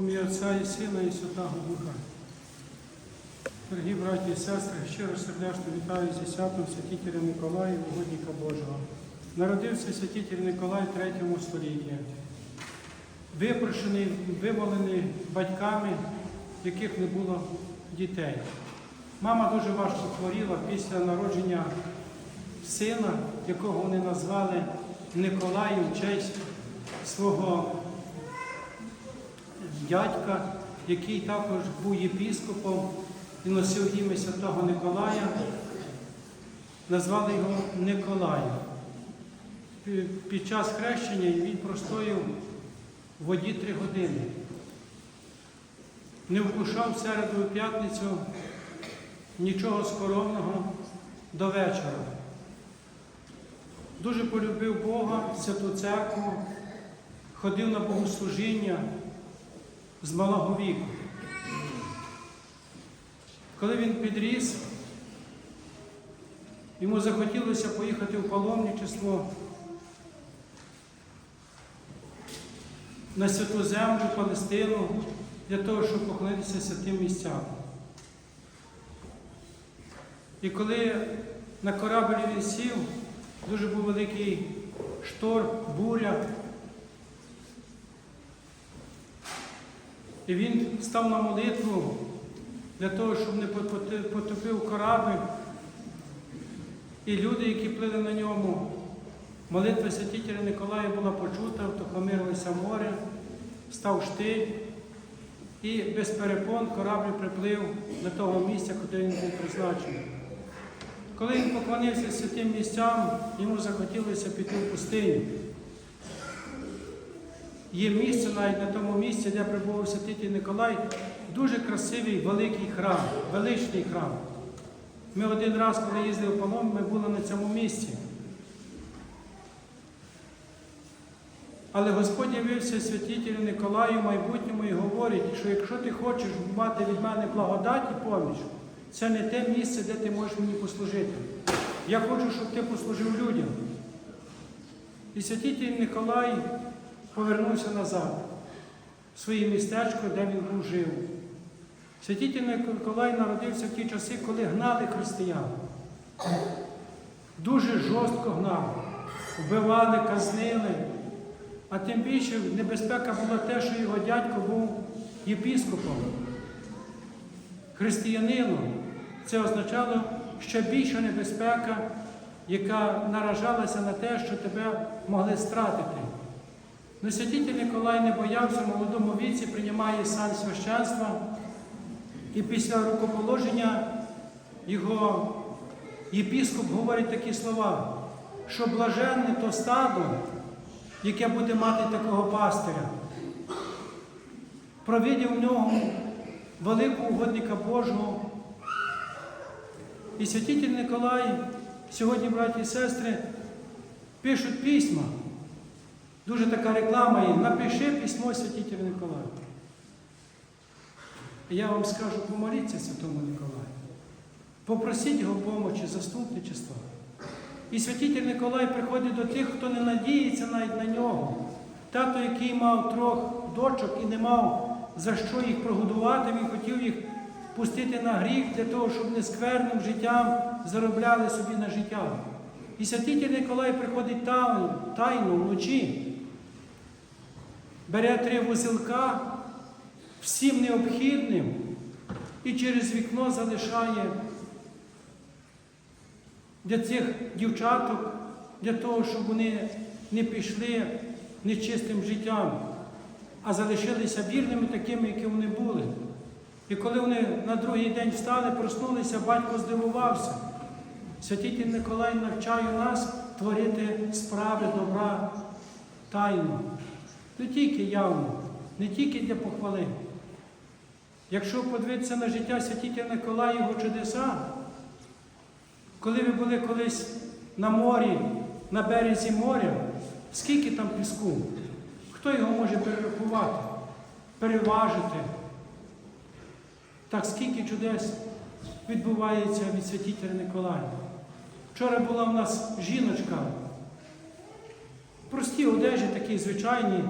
ім'я Отця і Сина і Святого Духа. Дорогі браті і сестри, щиро сердечно вітаю зі святом святителя Миколая, угодника Божого. Народився святитель Николай в третьому столітті. Випрошений, вимолений батьками, яких не було дітей. Мама дуже важко хворіла після народження сина, якого вони назвали Николаєм в честь свого дядька, який також був єпіскопом і носив ім'я Святого Николая, назвали його Николаєм. Під час хрещення він простояв в воді три години. Не вкушав середу і п'ятницю нічого скоромного до вечора. Дуже полюбив Бога, святу церкву, ходив на богослужіння з малого віку. Коли він підріс, йому захотілося поїхати в паломничество на святу землю, Палестину, для того, щоб поклонитися святим місцям. І коли на кораблі він сів, дуже був великий шторм, буря. І він став на молитву для того, щоб не потопив корабль. І люди, які плили на ньому, молитва святителя Николая була почута, втохомирилося море, став штиль, і без перепон корабль приплив до того місця, куди він був призначений. Коли він поклонився святим місцям, йому захотілося піти в пустиню. Є місце навіть на тому місці, де прибув святитель Николай, дуже красивий великий храм, величний храм. Ми один раз, коли їздили в Палом, ми були на цьому місці. Але Господь явився святителю Николаю в майбутньому і говорить, що якщо ти хочеш мати від мене благодать і поміч, це не те місце, де ти можеш мені послужити. Я хочу, щоб ти послужив людям. І святитель Николай повернувся назад в своє містечко, де він був жив. Святитель Николай народився в ті часи, коли гнали християн. Дуже жорстко гнали, вбивали, казнили. А тим більше небезпека була те, що його дядько був єпіскопом, християнином. Це означало ще більша небезпека, яка наражалася на те, що тебе могли стратити. Но святитель Николай не боявся в молодому віці, приймає сан священства, і після рукоположення його єпіскоп говорить такі слова, що блаженне то стадо, яке буде мати такого пастиря. Провидів в нього великого угодника Божого. І святитель Николай, сьогодні, браті і сестри, пишуть письма. Дуже така реклама є. Напиши письмо святителю Николаю. Я вам скажу, помоліться Святому Николаю. Попросіть його помочі, заступничества. І святитель Николай приходить до тих, хто не надіється навіть на нього. Тато, який мав трьох дочок і не мав за що їх прогодувати, він хотів їх пустити на гріх для того, щоб нескверним життям заробляли собі на життя. І святитель Николай приходить тайно вночі, бере три вузелка всім необхідним і через вікно залишає для цих дівчаток, для того, щоб вони не пішли нечистим життям, а залишилися вірними такими, які вони були. І коли вони на другий день встали, проснулися, батько здивувався. Святитель Николай навчає нас творити справи добра тайно, не тільки явно, не тільки для похвали. Якщо подивитися на життя святителя Николая, його чудеса, коли ви були колись на морі, на березі моря, скільки там піску? Хто його може перерахувати, переважити? Так скільки чудес відбувається від святителя Николая. Вчора була в нас жіночка, прості одежі, такі звичайні,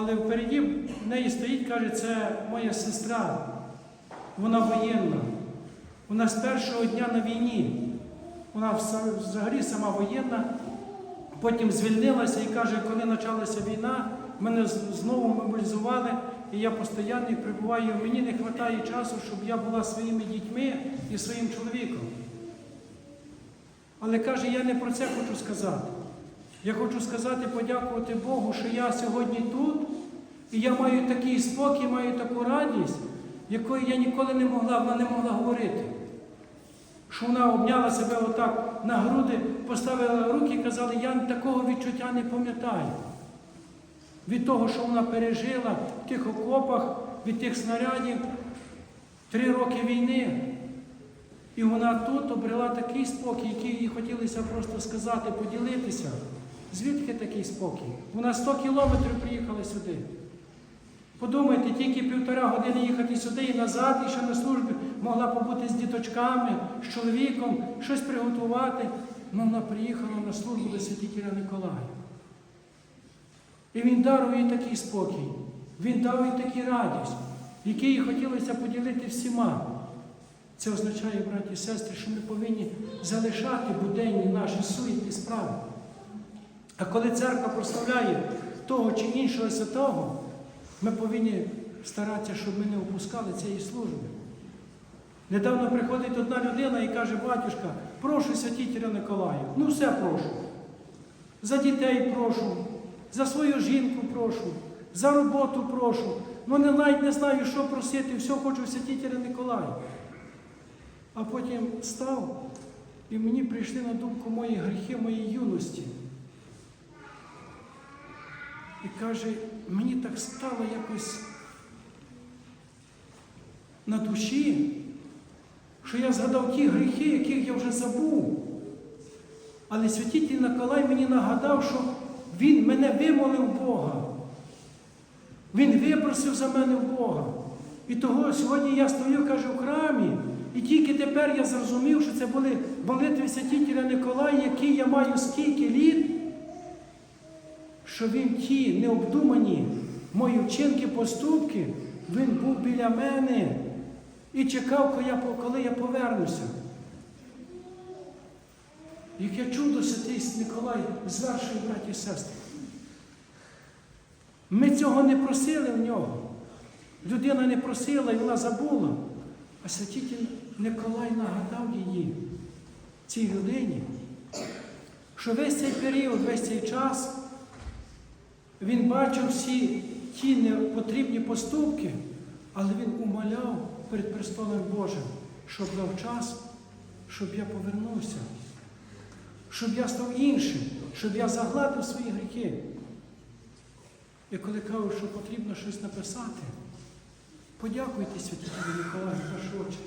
Але впереді в неї стоїть, каже, це моя сестра. Вона воєнна. Вона з першого дня на війні. Вона взагалі сама воєнна. Потім звільнилася і каже, коли почалася війна, мене знову мобілізували, і я постійно прибуваю. Мені не вистачає часу, щоб я була своїми дітьми і своїм чоловіком. Але каже, я не про це хочу сказати. Я хочу сказати, подякувати Богу, що я сьогодні тут, і я маю такий спокій, маю таку радість, якої я ніколи не могла, вона не могла говорити. Що вона обняла себе отак на груди, поставила руки і казала, я такого відчуття не пам'ятаю. Від того, що вона пережила в тих окопах, від тих снарядів, три роки війни. І вона тут обрела такий спокій, який їй хотілося просто сказати, поділитися. Звідки такий спокій? Вона 100 кілометрів приїхала сюди. Подумайте, тільки півтора години їхати сюди і назад, і ще на службі могла побути з діточками, з чоловіком, щось приготувати. Ну вона приїхала на службу до святителя Николая. І він дав їй такий спокій, він дав їй таку радість, який їй хотілося поділити всіма. Це означає, браті і сестри, що ми повинні залишати буденні наші суетні справи. А коли церква прославляє того чи іншого святого, ми повинні старатися, щоб ми не опускали цієї служби. Недавно приходить одна людина і каже, батюшка, прошу святителя Николая. Ну все прошу. За дітей прошу, за свою жінку прошу, за роботу прошу. Ну не навіть не знаю, що просити, все хочу святителя Николая. А потім став, і мені прийшли на думку мої гріхи, моєї юності. І каже, мені так стало якось на душі, що я згадав ті гріхи, яких я вже забув. Але святитель Николай мені нагадав, що він мене вимолив Бога. Він випросив за мене в Бога. І того сьогодні я стою, каже, в храмі. І тільки тепер я зрозумів, що це були молитви святителя Николая, які я маю скільки літ, що він ті необдумані мої вчинки, поступки, він був біля мене і чекав, коли я, повернуся. Яке чудо святий Николай звершує, браті і сестри. Ми цього не просили в нього. Людина не просила і вона забула. А святитель Николай нагадав її, цій людині, що весь цей період, весь цей час він бачив всі ті непотрібні поступки, але він умоляв перед престолом Божим, щоб дав час, щоб я повернувся, щоб я став іншим, щоб я загладив свої гріхи. І коли кажу, що потрібно щось написати, подякуйте святителю Миколаю в очі,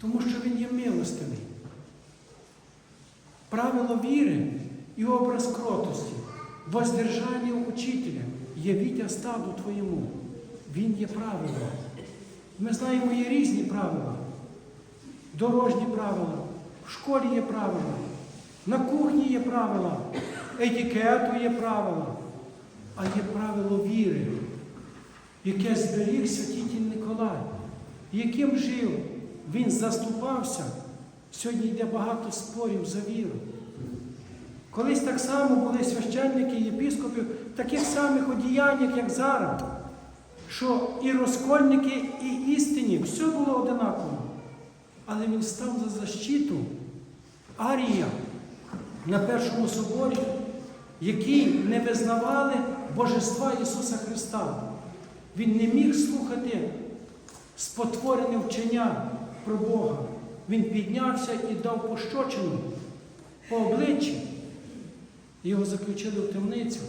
тому що він є милостивий. Правило віри і образ кротості, воздержання учителя, явіть стаду твоєму. Він є правило. Ми знаємо, є різні правила. Дорожні правила, в школі є правила, на кухні є правила, етикету є правила, а є правило віри, яке зберіг святитель Николай, яким жив, він заступався. Сьогодні йде багато спорів за віру. Колись так само були священники і єпіскопи в таких самих одіяннях, як зараз, що і розкольники, і істині, все було одинаково. Але він став за защиту Арія на Першому соборі, які не визнавали Божества Ісуса Христа. Він не міг слухати спотворене вчення про Бога. Він піднявся і дав пощочину по обличчі. Його заключили в темницю.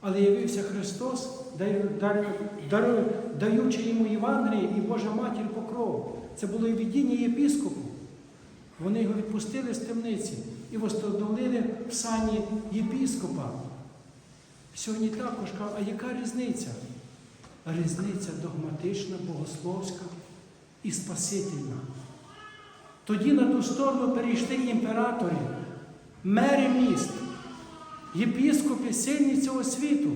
Але явився Христос, даючи йому Євангеліє і Божа матір покров. Це було і видіння єпіскопу. Вони його відпустили з темниці і встановили в сані єпіскопа. Сьогодні також кажуть, а яка різниця? Різниця догматична, богословська і спасительна. Тоді на ту сторону перейшли імператори, мери міст, єпіскопи сильні цього світу,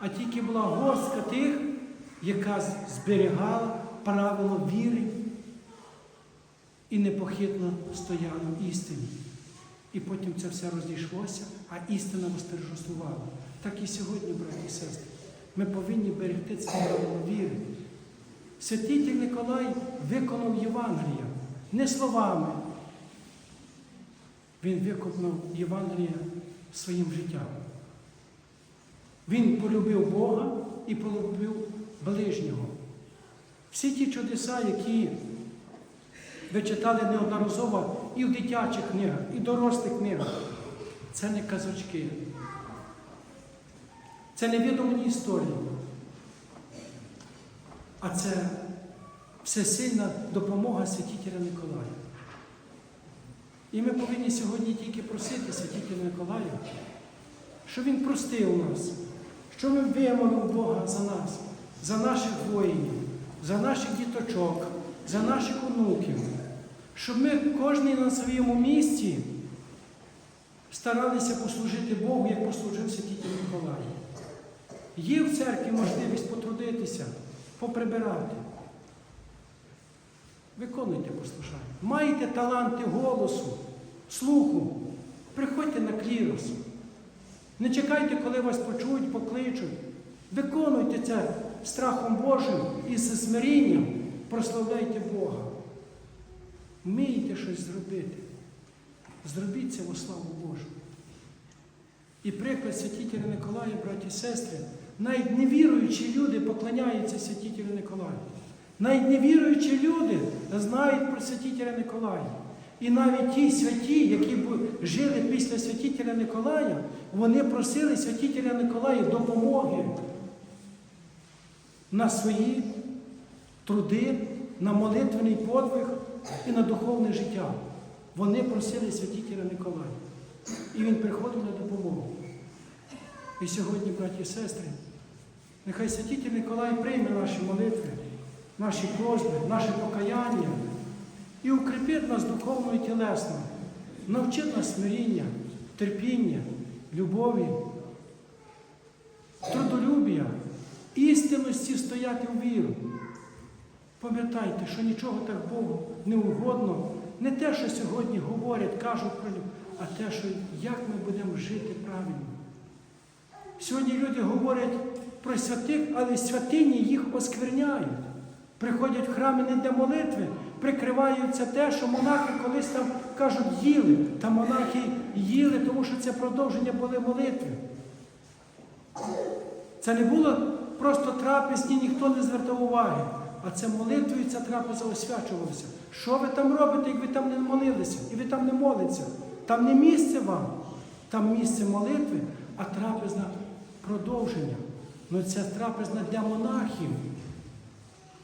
а тільки була горстка тих, яка зберігала правило віри і непохитно стояла в істині. І потім це все розійшлося, а істина восторжествувала. Так і сьогодні, браті і сестри, ми повинні берегти це правило віри. Святитель Николай виконав Євангелія не словами. Він виконав Євангелія своїм життям. Він полюбив Бога і полюбив ближнього. Всі ті чудеса, які ви читали неодноразово і в дитячих книгах, і в дорослих книгах, це не казочки. Це не відомі історії. А це всесильна допомога святителя Николая. І ми повинні сьогодні тільки просити святителя Миколая, щоб він простив нас, що ми вимолив Бога за нас, за наших воїнів, за наших діточок, за наших онуків, щоб ми кожен на своєму місці старалися послужити Богу, як послужив святитель Миколай. Є в церкві можливість потрудитися, поприбирати. Виконуйте послушання. Маєте таланти голосу, слуху. Приходьте на клірос. Не чекайте, коли вас почують, покличуть. Виконуйте це страхом Божим і зі смирінням. Прославляйте Бога. Вмієте щось зробити. Зробіть це во славу Божу. І приклад святителя Николая, браті і сестри, навіть невіруючі люди поклоняються святителю Николаю. Навіть невіруючі люди знають про святителя Николая. І навіть ті святі, які жили після святителя Николая, вони просили святителя Николая допомоги на свої труди, на молитвений подвиг і на духовне життя. Вони просили святителя Николая. І він приходив на допомогу. І сьогодні, браті і сестри, нехай святитель Николай прийме наші молитви, наші просьби, наше покаяння і укріпить нас духовно і тілесно, навчить нас смиріння, терпіння, любові, трудолюбія, істинності стояти в віру. Пам'ятайте, що нічого так Богу не угодно, не те, що сьогодні говорять, кажуть про нього, а те, що як ми будемо жити правильно. Сьогодні люди говорять про святих, але святині їх оскверняють. Приходять в храми не для молитви, прикриваються те, що монахи колись там кажуть їли. Та монахи їли, тому що це продовження були молитви. Це не було просто трапезні, ніхто не звертав уваги. А це молитвою ця трапеза освячувалася. Що ви там робите, як ви там не молилися? І ви там не молиться? Там не місце вам, там місце молитви, а трапезна продовження. Ну це трапезна для монахів.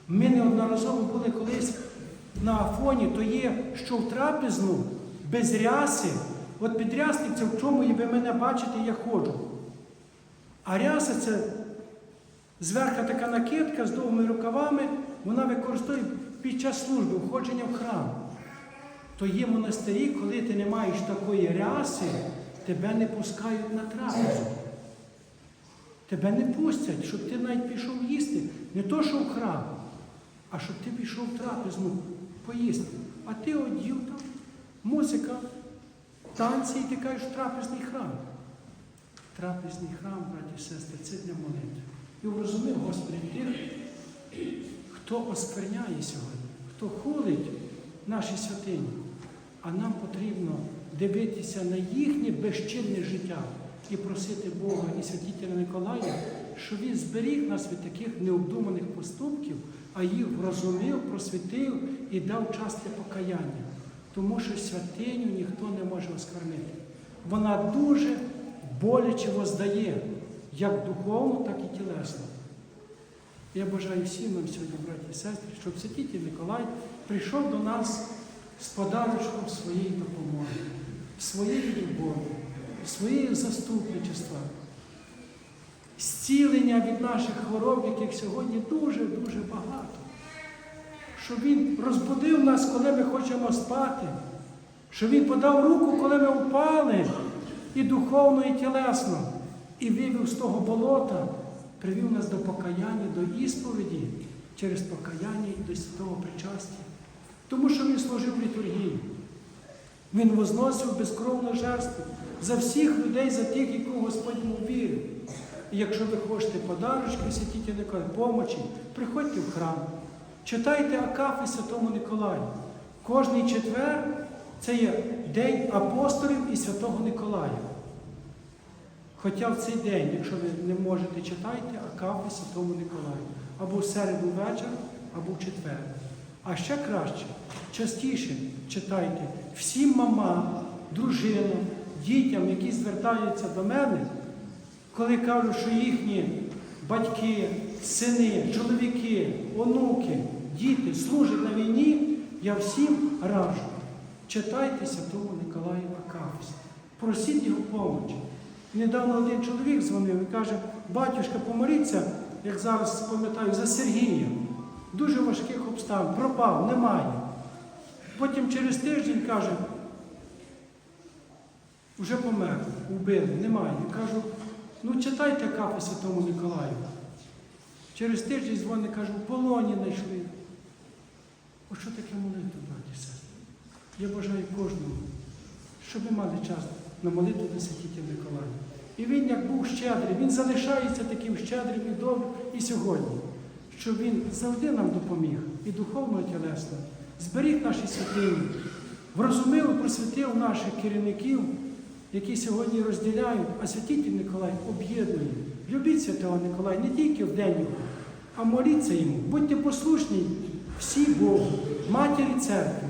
Ми неодноразово були колись на Афоні, то є, що в трапезну без ряси, от підрясник це в чому і ви мене бачите, я ходжу. А ряса це зверху така накидка з довгими рукавами, вона використовує під час служби, входження в храм. То є монастирі, коли ти не маєш такої ряси, тебе не пускають на трапезу. Тебе не пустять, щоб ти навіть пішов їсти. Не то, що в храм, а щоб ти пішов в трапезну поїсти. А ти одів там музика, танці, і ти кажеш трапезний храм. Трапезний храм, браті і сестри, це для молитви. І врозумів Господи тих, хто оскверняє сьогодні, хто хулить наші святині. А нам потрібно дивитися на їхнє безчинне життя і просити Бога і святителя Николая, щоб він зберіг нас від таких необдуманих поступків, а їх врозумів, просвітив і дав час для покаяння. Тому що святиню ніхто не може осквернити. Вона дуже боляче воздає, як духовно, так і тілесно. Я бажаю всім нам сьогодні, браті і сестри, щоб святитель Миколай прийшов до нас з подарочком своєї допомоги, своєї любові, своєї заступничества, зцілення від наших хвороб, яких сьогодні дуже-дуже багато. Щоб Він розбудив нас, коли ми хочемо спати, щоб Він подав руку, коли ми впали, і духовно, і тілесно, і вивів з того болота, привів нас до покаяння, до ісповіді через покаяння і до святого причастя. Тому що він служив літургії. Він возносив безкровну жертву за всіх людей, за тих, якого Господь йому. І якщо ви хочете подарочки святіть Николаю, помочі, приходьте в храм, читайте Акафи Святому Николаю. Кожний четвер це є День апостолів і Святого Николая. Хоча в цей день, якщо ви не можете, читайте Акафи Святому Николаю. Або в середу вечір, або в четвер. А ще краще, частіше читайте всім мамам, дружинам, дітям, які звертаються до мене, коли кажуть, що їхні батьки, сини, чоловіки, онуки, діти служать на війні, я всім раджу. Читайте Святого Николая Акафіс. Просіть його помочі. Недавно один чоловік дзвонив і каже, батюшка, помоліться, як зараз пам'ятаю, за Сергія. Дуже важких обставин, пропав, немає. Потім через тиждень каже, вже помер, вбили, немає. Я кажу, ну читайте кафе Святому Николаю. Через тиждень дзвонить, каже, в полоні знайшли. О що таке молитва, браті сестри? Я бажаю кожному, щоб ми мали час на молитву до Святителя Миколая. І він, як був щедрий, він залишається таким щедрим і добрим і сьогодні, щоб він завжди нам допоміг і духовно, і тілесно, зберіг наші святині, врозумив і просвітив наших керівників, які сьогодні розділяють, а святитель Николай об'єднує. Любіть святого Николая не тільки в день його, а моліться йому. Будьте послушні всі Богу, матері церкви.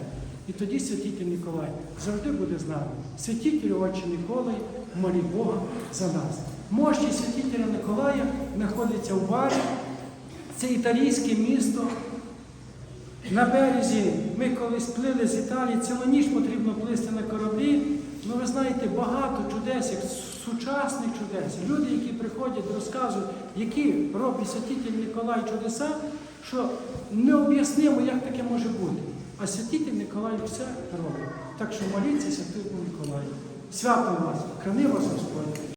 І тоді святитель Ніколай завжди буде з нами. Святитель Отче Ніколай, молі Бога за нас. Мощі святителя Николая знаходиться у Барі. Це італійське місто. На березі ми колись плили з Італії, цілу ніч потрібно плисти на кораблі. Ну, ви знаєте, багато чудес, сучасних чудес. Люди, які приходять, розказують, які робить святитель Ніколай чудеса, що необ'яснимо, як таке може бути. А святитель Миколай все робить. Так що моліться святому Миколаю. Свято вас, храни вас Господь.